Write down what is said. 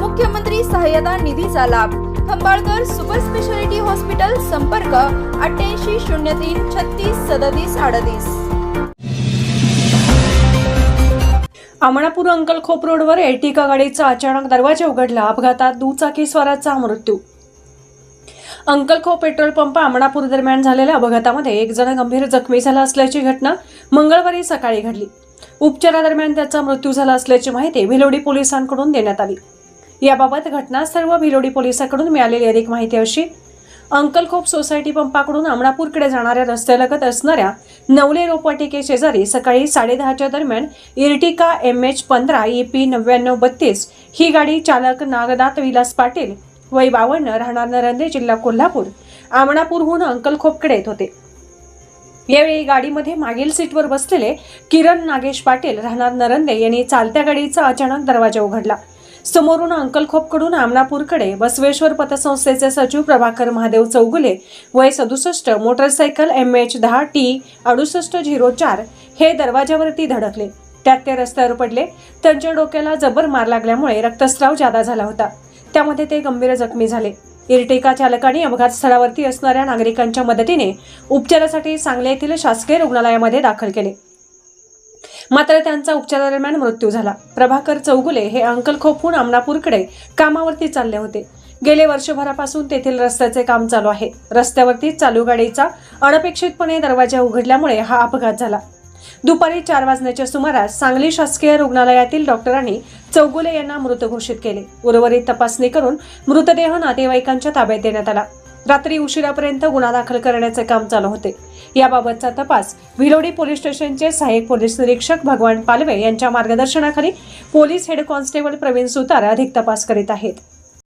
मुख्यमंत्री सहाय्यता निधीचा लाभ. खंबाळकर सुपर स्पेशालिटी हॉस्पिटल संपर्क अठ्ठ्याऐंशी शून्य तीन छत्तीस सदतीस अडतीस. आमणापूर अंकलखोप रोडवर एटिका गाडीचा अचानक दरवाजा उघडला. अपघातात दुचाकीस्वाराचा मृत्यू. अंकलखोप पेट्रोल पंप आमणापूर दरम्यान झालेल्या अपघातामध्ये एक जण गंभीर जखमी झाला असल्याची घटना मंगळवारी सकाळी घडली. उपचारादरम्यान त्याचा मृत्यू झाला असल्याची माहिती भिलोडी पोलिसांकडून देण्यात आली. याबाबत घटनास्थळ व भिलोडी पोलिसांकडून मिळालेली अधिक माहिती अशी. अंकलखोप सोसायटी पंपाकडून आमणापूरकडे जाणाऱ्या रस्त्यालगत असणाऱ्या नवले रोपवाटिके शेजारी सकाळी साडेदहाच्या दरम्यान इर्टिका एम एच पंधरा ई पी नव्याण्णव बत्तीस ही गाडी चालक नागनाथ विलास पाटील वय बावन्न राहणार नरंदे जिल्हा कोल्हापूर आमणापूरहून अंकलखोपकडे येत होते. यावेळी गाडीमध्ये मागील सीटवर बसलेले किरण नागेश पाटील राहणार नरंदे यांनी चालत्या गाडीचा अचानक दरवाजा उघडला. समोरून अंकलखोपकडून आमनापूरकडे बसवेश्वर पतसंस्थेचे सचिव प्रभाकर महादेव चौगुले वय सदुसष्ट मोटरसायकल एम एच दहा टी अडुसष्ट झिरो चार हे दरवाजावरती धडकले. त्यात ते रस्त्यावर पडले. त्यांच्या डोक्याला जबर मार लागल्यामुळे रक्तस्राव जादा झाला होता. त्यामध्ये ते गंभीर जखमी झाले. इर्टिका चालकाने अपघात स्थळावरती असणाऱ्या नागरिकांच्या मदतीने उपचारासाठी सांगली येथील शासकीय रुग्णालयामध्ये दाखल केले. मात्र त्यांचा उपचारादरम्यान मृत्यू झाला. प्रभाकर चौगुले हे अंकलखोपहून आमनापूरकडे कामावरती चालले होते. गेले वर्षभरापासून तेथील रस्त्याचे काम चालू आहे. रस्त्यावरती चालू गाडीचा अनपेक्षितपणे दरवाजा उघडल्यामुळे हा अपघात झाला. दुपारी चार वाजण्याच्या सुमारास सांगली शासकीय रुग्णालयातील डॉक्टरांनी चौगुले यांना मृत घोषित केले. उर्वरित तपासणी करून मृतदेह नातेवाईकांच्या ताब्यात देण्यात आला. रात्री उशिरापर्यंत गुन्हा दाखल करण्याचे काम चालू होते. याबाबतचा तपास भिलोडी पोलीस स्टेशनचे सहाय्यक पोलीस निरीक्षक भगवान पालवे यांच्या मार्गदर्शनाखाली police head constable Pravin Sutar अधिक तपास करीत आहेत.